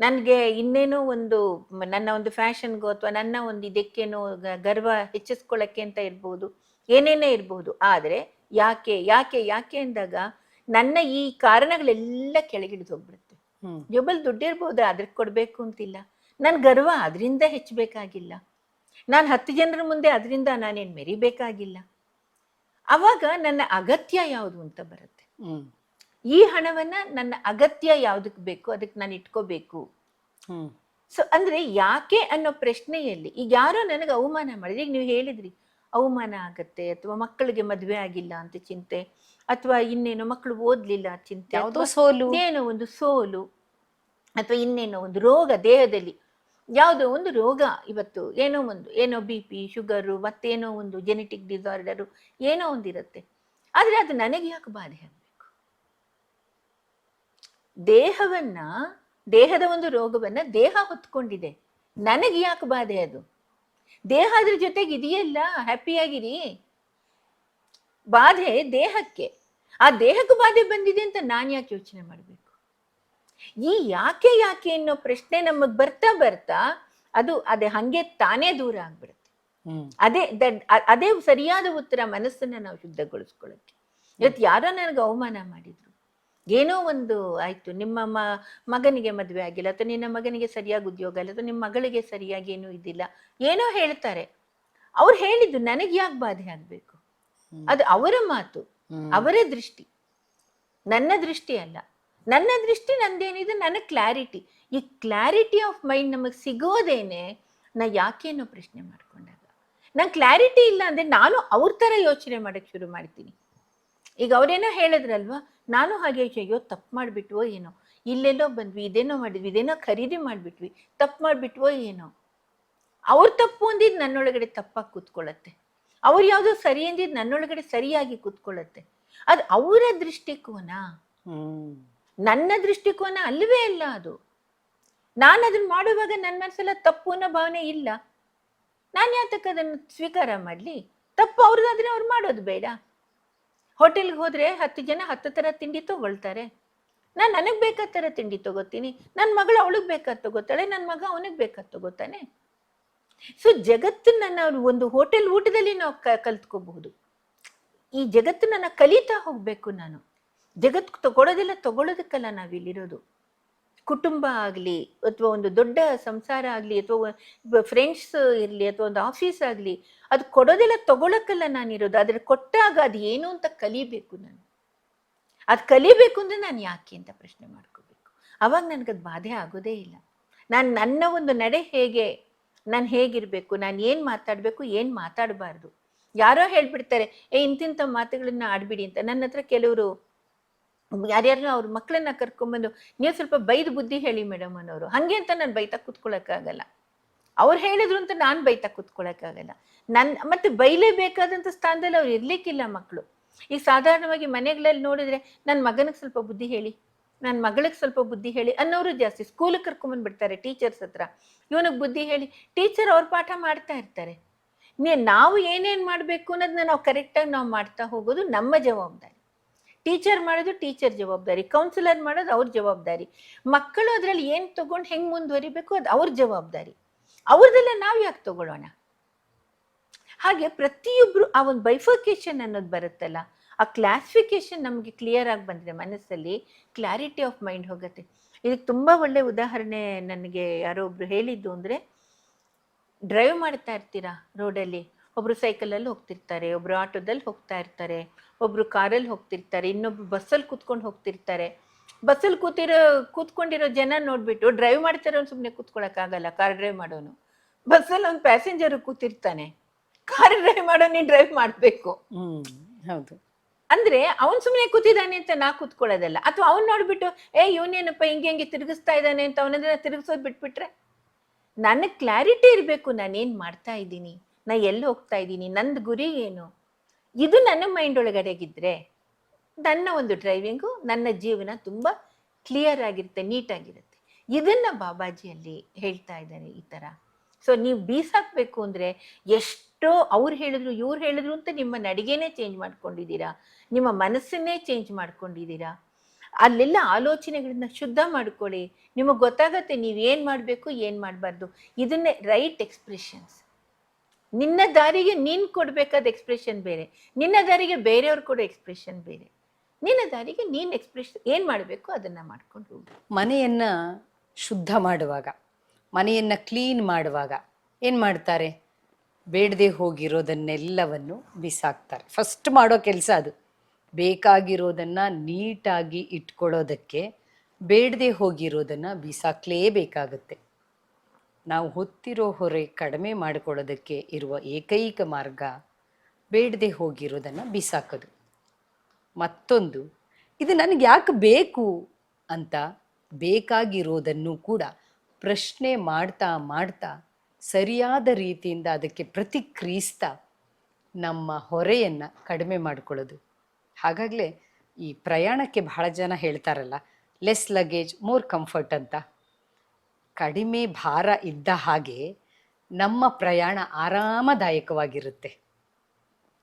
ನನಗೆ ಇನ್ನೇನೋ ಒಂದು ನನ್ನ ಒಂದು ಫ್ಯಾಷನ್ಗೋ ಅಥವಾ ನನ್ನ ಒಂದು ಇದಕ್ಕೇನೋ ಗರ್ವ ಹೆಚ್ಚಿಸ್ಕೊಳ್ಳೋಕ್ಕೆ ಅಂತ ಇರ್ಬೋದು. ಏನೇನೇ ಇರ್ಬೋದು. ಆದರೆ ಯಾಕೆ ಯಾಕೆ ಯಾಕೆ ಅಂದಾಗ ನನ್ನ ಈ ಕಾರಣಗಳೆಲ್ಲ ಕೆಳಗಿಳಿದು ಹೋಗ್ಬಿಡುತ್ತೆ. ಜೊಬಲ್ ದುಡ್ಡಿರ್ಬೋದು ಅದಕ್ಕೆ ಕೊಡಬೇಕು ಅಂತಿಲ್ಲ. ನನ್ನ ಗರ್ವ ಅದರಿಂದ ಹೆಚ್ಚಬೇಕಾಗಿಲ್ಲ. ನಾನು ಹತ್ತು ಜನರ ಮುಂದೆ ಅದರಿಂದ ನಾನೇನು ಮೆರಿಬೇಕಾಗಿಲ್ಲ. ಅವಾಗ ನನ್ನ ಅಗತ್ಯ ಯಾವುದು ಅಂತ ಬರುತ್ತೆ. ಈ ಹಣವನ್ನ ನನ್ನ ಅಗತ್ಯ ಯಾವ್ದಕ್ ಬೇಕು ಅದಕ್ಕೆ ನಾನು ಇಟ್ಕೋಬೇಕು. ಹ್ಮ್. ಸೊ ಅಂದ್ರೆ ಯಾಕೆ ಅನ್ನೋ ಪ್ರಶ್ನೆಯಲ್ಲಿ ಈಗ ಯಾರೋ ನನಗೆ ಅವಮಾನ ಮಾಡಿದ್ರೆ. ಈಗ ನೀವು ಹೇಳಿದ್ರಿ ಅವಮಾನ ಆಗತ್ತೆ ಅಥವಾ ಮಕ್ಕಳಿಗೆ ಮದುವೆ ಆಗಿಲ್ಲ ಅಂತ ಚಿಂತೆ ಅಥವಾ ಇನ್ನೇನೋ ಮಕ್ಕಳು ಓದ್ಲಿಲ್ಲ ಚಿಂತೆ ಯಾವುದೋ ಸೋಲು. ಏನೋ ಒಂದು ಸೋಲು ಅಥವಾ ಇನ್ನೇನೋ ಒಂದು ರೋಗ ದೇಹದಲ್ಲಿ. ಯಾವುದೋ ಒಂದು ರೋಗ ಇವತ್ತು ಏನೋ ಒಂದು ಏನೋ ಬಿ ಪಿ ಶುಗರು ಮತ್ತೇನೋ ಒಂದು ಜೆನೆಟಿಕ್ ಡಿಸಾರ್ಡರು ಏನೋ ಒಂದಿರುತ್ತೆ. ಆದರೆ ಅದು ನನಗೆ ಯಾಕೆ ಬಾಧೆ ದೇಹವನ್ನ ದೇಹದ ಒಂದು ರೋಗವನ್ನ ದೇಹ ಹೊತ್ಕೊಂಡಿದೆ. ನನಗೆ ಯಾಕೆ ಬಾಧೆ ಅದು? ದೇಹ ಅದ್ರ ಜೊತೆಗೆ ಇದೆಯಲ್ಲ ಹ್ಯಾಪಿಯಾಗಿರಿ ಬಾಧೆ ದೇಹಕ್ಕೆ. ಆ ದೇಹಕ್ಕೆ ಬಾಧೆ ಬಂದಿದೆ ಅಂತ ನಾನು ಯಾಕೆ ಯೋಚನೆ ಮಾಡಬೇಕು? ಈ ಯಾಕೆ ಯಾಕೆ ಅನ್ನೋ ಪ್ರಶ್ನೆ ನಮಗ್ ಬರ್ತಾ ಬರ್ತಾ ಅದು ಅದೇ ಹಂಗೆ ತಾನೇ ದೂರ ಆಗ್ಬಿಡುತ್ತೆ. ಅದೇ ಅದೇ ಸರಿಯಾದ ಉತ್ತರ ಮನಸ್ಸನ್ನ ನಾವು ಶುದ್ಧಗೊಳಿಸ್ಕೊಳ್ಳೋಕೆ ಇವತ್ತು ಯಾರೋ ನನಗೆ ಅವಮಾನ ಮಾಡಿದ್ರು. ಏನೋ ಒಂದು ಆಯ್ತು. ನಿಮ್ಮ ಮ ಮಗನಿಗೆ ಮದುವೆ ಆಗಿಲ್ಲ ಅಥವಾ ನಿನ್ನ ಮಗನಿಗೆ ಸರಿಯಾಗಿ ಉದ್ಯೋಗ ಇಲ್ಲ ಅಥವಾ ನಿಮ್ಮ ಮಗಳಿಗೆ ಸರಿಯಾಗಿ ಏನೂ ಇದಿಲ್ಲ ಏನೋ ಹೇಳ್ತಾರೆ. ಅವ್ರು ಹೇಳಿದ್ದು ನನಗೆ ಯಾಕೆ ಬಾಧೆ ಆಗ್ಬೇಕು? ಅದು ಅವರ ಮಾತು. ಅವರ ದೃಷ್ಟಿ. ನನ್ನ ದೃಷ್ಟಿ ಅಲ್ಲ. ನನ್ನ ದೃಷ್ಟಿ ನಂದೇನಿದೆ? ನನ್ನ ಕ್ಲಾರಿಟಿ. ಈ ಕ್ಲಾರಿಟಿ ಆಫ್ ಮೈಂಡ್ ನಮಗೆ ಸಿಗೋದೇನೆ ನಾ ಯಾಕೇನೋ ಪ್ರಶ್ನೆ ಮಾಡ್ಕೊಂಡಾಗ. ನಂಗೆ ಕ್ಲಾರಿಟಿ ಇಲ್ಲ ಅಂದ್ರೆ ನಾನು ಅವ್ರ ತರ ಯೋಚನೆ ಮಾಡಕ್ ಶುರು ಮಾಡ್ತೀನಿ. ಈಗ ಅವರೇನೋ ಹೇಳಿದ್ರಲ್ವಾ? ನಾನು ಹಾಗೆ ಅಯ್ಯೋ ತಪ್ಪು ಮಾಡಿಬಿಟ್ವೋ ಏನೋ? ಇಲ್ಲೆಲ್ಲೋ ಬಂದ್ವಿ ಇದೇನೋ ಮಾಡಿದ್ವಿ ಇದೇನೋ ಖರೀದಿ ಮಾಡಿಬಿಟ್ವಿ ತಪ್ಪು ಮಾಡಿಬಿಟ್ವೋ ಏನೋ? ಅವ್ರ ತಪ್ಪು ಅಂದಿದ್ದು ನನ್ನೊಳಗಡೆ ತಪ್ಪಾಗಿ ಕೂತ್ಕೊಳ್ಳುತ್ತೆ. ಅವ್ರು ಯಾವುದೋ ಸರಿ ಅಂದಿದ್ದು ನನ್ನೊಳಗಡೆ ಸರಿಯಾಗಿ ಕೂತ್ಕೊಳ್ಳುತ್ತೆ. ಅದು ಅವರ ದೃಷ್ಟಿಕೋನ? ನನ್ನ ದೃಷ್ಟಿಕೋನ? ಅಲ್ಲವೇ ಅಲ್ಲ ಅದು. ನಾನು ಅದನ್ನ ಮಾಡುವಾಗ ನನ್ನ ಮನಸ್ಸೆಲ್ಲ ತಪ್ಪು ಅನ್ನೋ ಭಾವನೆ ಇಲ್ಲ. ನಾನು ಯಾತಕ್ಕೆ ಅದನ್ನು ಸ್ವೀಕಾರ ಮಾಡಲಿ? ತಪ್ಪು ಅವ್ರದ್ದಾದ್ರೆ ಅವ್ರು ಮಾಡೋದು ಬೇಡ. ಹೋಟೆಲ್ಗೆ ಹೋದ್ರೆ ಹತ್ತು ಜನ ಹತ್ತು ಥರ ತಿಂಡಿ ತಗೊಳ್ತಾರೆ. ನಾನು ನನಗೆ ಬೇಕಾದ ಥರ ತಿಂಡಿ ತಗೋತೀನಿ. ನನ್ನ ಮಗಳು ಅವಳಿಗೆ ಬೇಕಾದ ತಗೋತಾಳೆ ನನ್ನ ಮಗ ಅವನಿಗೆ ಬೇಕಾದ ತಗೋತಾನೆ. ಸೊ ಜಗತ್ತನ್ನ ನಾವು ಒಂದು ಹೋಟೆಲ್ ಊಟದಲ್ಲಿ ನಾವು ಕ, ಕಲ್ತ್ಕೋಬಹುದು. ಈ ಜಗತ್ತನ್ನ ಕಲಿತಾ ಹೋಗ್ಬೇಕು ನಾನು. ಜಗತ್ತು ತಗೊಳ್ಳೋದಿಲ್ಲ ತಗೊಳ್ಳೋದಕ್ಕಲ್ಲ ನಾವಿಲ್ಲಿರೋದು. ಕುಟುಂಬ ಆಗಲಿ ಅಥವಾ ಒಂದು ದೊಡ್ಡ ಸಂಸಾರ ಆಗಲಿ ಅಥವಾ ಫ್ರೆಂಡ್ಸ್ ಇರಲಿ ಅಥವಾ ಒಂದು ಆಫೀಸ್ ಆಗಲಿ, ಅದು ಕೊಡೋದೆಲ್ಲ ತಗೊಳಕ್ಕಲ್ಲ ನಾನಿರೋದು. ಆದರೆ ಕೊಟ್ಟಾಗ ಅದು ಏನು ಅಂತ ಕಲಿಬೇಕು ನಾನು. ಅದು ಕಲಿಬೇಕು ಅಂದರೆ ನಾನು ಯಾಕೆ ಅಂತ ಪ್ರಶ್ನೆ ಮಾಡ್ಕೋಬೇಕು. ಅವಾಗ ನನಗದು ಬಾಧೆ ಆಗೋದೇ ಇಲ್ಲ. ನಾನು ನನ್ನ ಒಂದು ನಡೆ ಹೇಗೆ, ನಾನು ಹೇಗಿರಬೇಕು, ನಾನು ಏನು ಮಾತಾಡಬೇಕು, ಏನು ಮಾತಾಡಬಾರ್ದು. ಯಾರೋ ಹೇಳ್ಬಿಡ್ತಾರೆ, ಏ, ಇಂತಿಂಥ ಮಾತುಗಳನ್ನ ಆಡ್ಬಿಡಿ ಅಂತ. ನನ್ನ ಹತ್ರ ಕೆಲವರು ಯಾರ್ಯಾರು ಅವ್ರ ಮಕ್ಕಳನ್ನ ಕರ್ಕೊಂಬಂದು, ನೀವು ಸ್ವಲ್ಪ ಬೈದು ಬುದ್ಧಿ ಹೇಳಿ ಮೇಡಮ್ ಅನ್ನೋರು. ಹಾಗೆ ಅಂತ ನಾನು ಬೈತಾ ಕೂತ್ಕೊಳ್ಳೋಕ್ಕಾಗಲ್ಲ ಅವ್ರು ಹೇಳಿದ್ರು ಅಂತ ನಾನು ಬೈತಾ ಕೂತ್ಕೊಳ್ಳೋಕ್ಕಾಗಲ್ಲ ನನ್ನ ಮತ್ತೆ ಬೈಲೇಬೇಕಾದಂಥ ಸ್ಥಾನದಲ್ಲಿ ಅವ್ರು ಇರ್ಲಿಕ್ಕಿಲ್ಲ ಮಕ್ಕಳು ಈಗ ಸಾಧಾರಣವಾಗಿ ಮನೆಗಳಲ್ಲಿ ನೋಡಿದ್ರೆ ನನ್ನ ಮಗನಿಗೆ ಸ್ವಲ್ಪ ಬುದ್ಧಿ ಹೇಳಿ ನನ್ನ ಮಗಳಿಗೆ ಸ್ವಲ್ಪ ಬುದ್ಧಿ ಹೇಳಿ ಅನ್ನೋರು ಜಾಸ್ತಿ. ಸ್ಕೂಲಿಗೆ ಕರ್ಕೊಂಬಂದ್ಬಿಡ್ತಾರೆ ಟೀಚರ್ಸ್ ಹತ್ರ. ಇವನಿಗೆ ಬುದ್ಧಿ ಹೇಳಿ, ಟೀಚರ್ ಅವ್ರ ಪಾಠ ಮಾಡ್ತಾ ಇರ್ತಾರೆ. ನೀ, ನಾವು ಏನೇನು ಮಾಡಬೇಕು ಅನ್ನೋದನ್ನ ನಾವು ಕರೆಕ್ಟಾಗಿ ನಾವು ಮಾಡ್ತಾ ಹೋಗೋದು ನಮ್ಮ ಜವಾಬ್ದಾರಿ. ಟೀಚರ್ ಮಾಡೋದು ಟೀಚರ್ ಜವಾಬ್ದಾರಿ ಕೌನ್ಸಿಲರ್ ಮಾಡೋದು ಅವ್ರ ಜವಾಬ್ದಾರಿ. ಮಕ್ಕಳು ಅದರಲ್ಲಿ ಏನು ತಗೊಂಡು ಹೆಂಗೆ ಮುಂದುವರಿಬೇಕು ಅದು ಅವ್ರ ಜವಾಬ್ದಾರಿ. ಅವ್ರದೆಲ್ಲ ನಾವು ಯಾಕೆ ತಗೊಳ್ಳೋಣ ಹಾಗೆ ಪ್ರತಿಯೊಬ್ಬರು ಆ ಒಂದು ಬೈಫರ್ಕೇಶನ್ ಅನ್ನೋದು ಬರುತ್ತಲ್ಲ, ಆ ಕ್ಲಾಸಿಫಿಕೇಶನ್ ನಮಗೆ ಕ್ಲಿಯರ್ ಆಗಿ ಬಂದರೆ ಮನಸ್ಸಲ್ಲಿ ಕ್ಲಾರಿಟಿ ಆಫ್ ಮೈಂಡ್ ಹೋಗುತ್ತೆ. ಇದಕ್ಕೆ ತುಂಬ ಒಳ್ಳೆ ಉದಾಹರಣೆ ನನಗೆ ಯಾರೋ ಒಬ್ರು ಹೇಳಿದ್ದು ಅಂದರೆ ಡ್ರೈವ್ ಮಾಡ್ತಾ ಇರ್ತೀರಾ ರೋಡಲ್ಲಿ ಒಬ್ರು ಸೈಕಲಲ್ಲಿ ಹೋಗ್ತಿರ್ತಾರೆ ಒಬ್ರು ಆಟೋದಲ್ಲಿ ಹೋಗ್ತಾ ಇರ್ತಾರೆ ಒಬ್ರು ಕಾರಲ್ಲಿ ಹೋಗ್ತಿರ್ತಾರೆ ಇನ್ನೊಬ್ರು ಬಸ್ಸಲ್ಲಿ ಕೂತ್ಕೊಂಡು ಹೋಗ್ತಿರ್ತಾರೆ. ಬಸ್ಸಲ್ಲಿ ಕೂತಿರೋ ಕೂತ್ಕೊಂಡಿರೋ ಜನ ನೋಡ್ಬಿಟ್ಟು ಡ್ರೈವ್ ಮಾಡ್ತಾರೋ ಸುಮ್ಮನೆ ಕೂತ್ಕೊಳ್ಳೋಕ್ಕಾಗಲ್ಲ ಕಾರ್ ಡ್ರೈವ್ ಮಾಡೋನು. ಬಸ್ಸಲ್ಲಿ ಒಂದು ಪ್ಯಾಸೆಂಜರ್ ಕೂತಿರ್ತಾನೆ ಕಾರ್ ಡ್ರೈವ್ ಮಾಡೋ ನೀನು ಡ್ರೈವ್ ಮಾಡಬೇಕು. ಹೌದು. ಅಂದ್ರೆ ಅವನ್ ಸುಮ್ಮನೆ ಕೂತಿದ್ದಾನೆ ಅಂತ ನಾ ಕೂತ್ಕೊಳ್ಳೋದಲ್ಲ. ಅಥವಾ ಅವ್ನ್ ನೋಡ್ಬಿಟ್ಟು ಏ ಇವನೇನಪ್ಪ ಹಿಂಗೆ ಹಿಂಗೆ ತಿರುಗಿಸ್ತಾ ಇದ್ದಾನೆ ಅಂತ ಅವನದನ್ನ ತಿರುಗಿಸೋದು ಬಿಟ್ಬಿಟ್ರೆ? ನನಗೆ ಕ್ಲಾರಿಟಿ ಇರಬೇಕು ನಾನೇನು ಮಾಡ್ತಾ ಇದ್ದೀನಿ. ನಾ ಎಲ್ಲಿ ಹೋಗ್ತಾ ಇದ್ದೀನಿ? ನಂದು ಗುರಿ ಏನು? ಇದು ನನ್ನ ಮೈಂಡ್ ಒಳಗಡೆಗಿದ್ರೆ ನನ್ನ ಒಂದು ಡ್ರೈವಿಂಗು ನನ್ನ ಜೀವನ ತುಂಬ ಕ್ಲಿಯರ್ ಆಗಿರುತ್ತೆ ನೀಟಾಗಿರುತ್ತೆ ಇದನ್ನ ಬಾಬಾಜಿಯಲ್ಲಿ ಹೇಳ್ತಾ ಇದ್ದಾರೆ ಈ ಥರ ಸೊ ನೀವು ಬೀಸಾಕ್ಬೇಕು ಅಂದರೆ ಎಷ್ಟೋ ಅವ್ರು ಹೇಳಿದ್ರು, ಇವ್ರು ಹೇಳಿದ್ರು ಅಂತ ನಿಮ್ಮ ನಡಿಗೆನೇ ಚೇಂಜ್ ಮಾಡ್ಕೊಂಡಿದ್ದೀರಾ? ನಿಮ್ಮ ಮನಸ್ಸನ್ನೇ ಚೇಂಜ್ ಮಾಡ್ಕೊಂಡಿದ್ದೀರಾ? ಅಲ್ಲೆಲ್ಲ ಆಲೋಚನೆಗಳನ್ನ ಶುದ್ಧ ಮಾಡ್ಕೊಳ್ಳಿ. ನಿಮಗೆ ಗೊತ್ತಾಗತ್ತೆ ನೀವು ಏನು ಮಾಡಬೇಕು, ಏನು ಮಾಡಬಾರ್ದು. ಇದನ್ನೇ ರೈಟ್ ಎಕ್ಸ್ಪ್ರೆಷನ್ಸ್ ನಿನ್ನ ದಾರಿಗೆ ನೀನು ಕೊಡ್ಬೇಕಾದ ಎಕ್ಸ್ಪ್ರೆಷನ್ ಬೇರೆ, ನಿನ್ನ ದಾರಿಗೆ ಬೇರೆಯವ್ರು ಕೊಡೋ ಎಕ್ಸ್ಪ್ರೆಷನ್ ಬೇರೆ. ನಿನ್ನ ದಾರಿಗೆ ನೀನು ಎಕ್ಸ್ಪ್ರೆಷನ್ ಏನು ಮಾಡಬೇಕು ಅದನ್ನು ಮಾಡ್ಕೊಂಡು ಮನೆಯನ್ನ ಶುದ್ಧ ಮಾಡುವಾಗ, ಮನೆಯನ್ನ ಕ್ಲೀನ್ ಮಾಡುವಾಗ ಏನು ಮಾಡ್ತಾರೆ? ಬೇಡದೆ ಹೋಗಿರೋದನ್ನೆಲ್ಲವನ್ನು ಬಿಸಾಕ್ತಾರೆ. ಫಸ್ಟ್ ಮಾಡೋ ಕೆಲಸ ಅದು. ಬೇಕಾಗಿರೋದನ್ನ ನೀಟಾಗಿ ಇಟ್ಕೊಳ್ಳೋದಕ್ಕೆ ಬೇಡದೆ ಹೋಗಿರೋದನ್ನ ಬಿಸಾಕ್ಲೇಬೇಕಾಗುತ್ತೆ. ನಾವು ಹೊತ್ತಿರೋ ಹೊರೆ ಕಡಿಮೆ ಮಾಡಿಕೊಳ್ಳೋದಕ್ಕೆ ಇರುವ ಏಕೈಕ ಮಾರ್ಗ ಬೇಡದೆ ಹೋಗಿರೋದನ್ನು ಬಿಸಾಕೋದು. ಮತ್ತೊಂದು, ಇದು ನನಗೆ ಯಾಕೆ ಬೇಕು ಅಂತ ಬೇಕಾಗಿರೋದನ್ನು ಕೂಡ ಪ್ರಶ್ನೆ ಮಾಡ್ತಾ ಮಾಡ್ತಾ ಸರಿಯಾದ ರೀತಿಯಿಂದ ಅದಕ್ಕೆ ಪ್ರತಿಕ್ರಿಯಿಸ್ತಾ ನಮ್ಮ ಹೊರೆಯನ್ನು ಕಡಿಮೆ ಮಾಡಿಕೊಳ್ಳೋದು. ಹಾಗಾಗಲೇ ಈ ಪ್ರಯಾಣಕ್ಕೆ ಬಹಳ ಜನ ಹೇಳ್ತಾರಲ್ಲ ಲೆಸ್ ಲಗೇಜ್ ಮೋರ್ ಕಂಫರ್ಟ್ ಅಂತ. ಕಡಿಮೆ ಭಾರ ಇದ್ದ ಹಾಗೆ ನಮ್ಮ ಪ್ರಯಾಣ ಆರಾಮದಾಯಕವಾಗಿರುತ್ತೆ.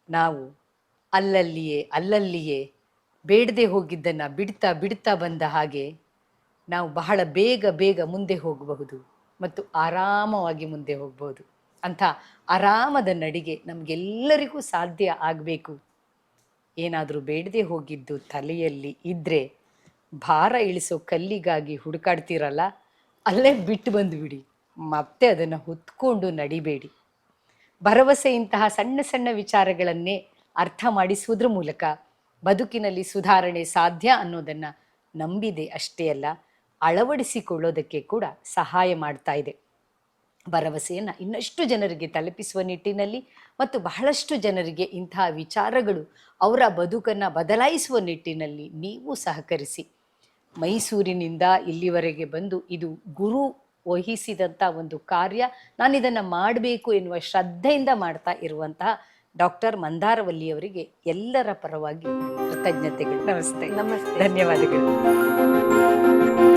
ನಾವು ಅಲ್ಲಲ್ಲಿಯೇ ಅಲ್ಲಲ್ಲಿಯೇ ಬೇಡದೆ ಹೋಗಿದ್ದನ್ನು ಬಿಡ್ತಾ ಬಿಡ್ತಾ ಬಂದ ಹಾಗೆ ನಾವು ಬಹಳ ಬೇಗ ಬೇಗ ಮುಂದೆ ಹೋಗಬಹುದು ಮತ್ತು ಆರಾಮವಾಗಿ ಮುಂದೆ ಹೋಗ್ಬೋದು ಅಂಥ ಆರಾಮದ ನಡಿಗೆ ನಮಗೆಲ್ಲರಿಗೂ ಸಾಧ್ಯ ಆಗಬೇಕು. ಏನಾದರೂ ಬೇಡದೆ ಹೋಗಿದ್ದು ತಲೆಯಲ್ಲಿ ಇದ್ದರೆ ಭಾರ ಇಳಿಸೋ ಕಲ್ಲಿಗಾಗಿ ಹುಡುಕಾಡ್ತೀರಲ್ಲ? ಅಲ್ಲೇ ಬಿಟ್ಟು ಬಂದುಬಿಡಿ. ಮತ್ತೆ ಅದನ್ನು ಹೊತ್ಕೊಂಡು ನಡಿಬೇಡಿ. ಭರವಸೆ ಇಂತಹ ಸಣ್ಣ ಸಣ್ಣ ವಿಚಾರಗಳನ್ನೇ ಅರ್ಥ ಮಾಡಿಸುವುದ್ರ ಮೂಲಕ ಬದುಕಿನಲ್ಲಿ ಸುಧಾರಣೆ ಸಾಧ್ಯ ಅನ್ನೋದನ್ನು ನಂಬಿದೆ ಅಷ್ಟೇ ಅಲ್ಲ, ಅಳವಡಿಸಿಕೊಳ್ಳೋದಕ್ಕೆ ಕೂಡ ಸಹಾಯ ಮಾಡ್ತಾ ಇದೆ. ಭರವಸೆಯನ್ನು ಇನ್ನಷ್ಟು ಜನರಿಗೆ ತಲುಪಿಸುವ ನಿಟ್ಟಿನಲ್ಲಿ ಮತ್ತು ಬಹಳಷ್ಟು ಜನರಿಗೆ ಇಂತಹ ವಿಚಾರಗಳು ಅವರ ಬದುಕನ್ನು ಬದಲಾಯಿಸುವ ನಿಟ್ಟಿನಲ್ಲಿ ನೀವು ಸಹಕರಿಸಿ. ಮೈಸೂರಿನಿಂದ ಇಲ್ಲಿವರೆಗೆ ಬಂದು ಇದು ಗುರು ವಹಿಸಿದಂಥ ಒಂದು ಕಾರ್ಯ. ನಾನು ಇದನ್ನು ಮಾಡಬೇಕು ಎನ್ನುವ ಶ್ರದ್ಧೆಯಿಂದ ಮಾಡ್ತಾ ಇರುವಂತಹ ಡಾಕ್ಟರ್ ಮಂದಾರವಲ್ಲಿಯವರಿಗೆ ಎಲ್ಲರ ಪರವಾಗಿ ಕೃತಜ್ಞತೆಗಳು. ನಮಸ್ತೆ. ನಮಸ್ತೆ. ಧನ್ಯವಾದಗಳು.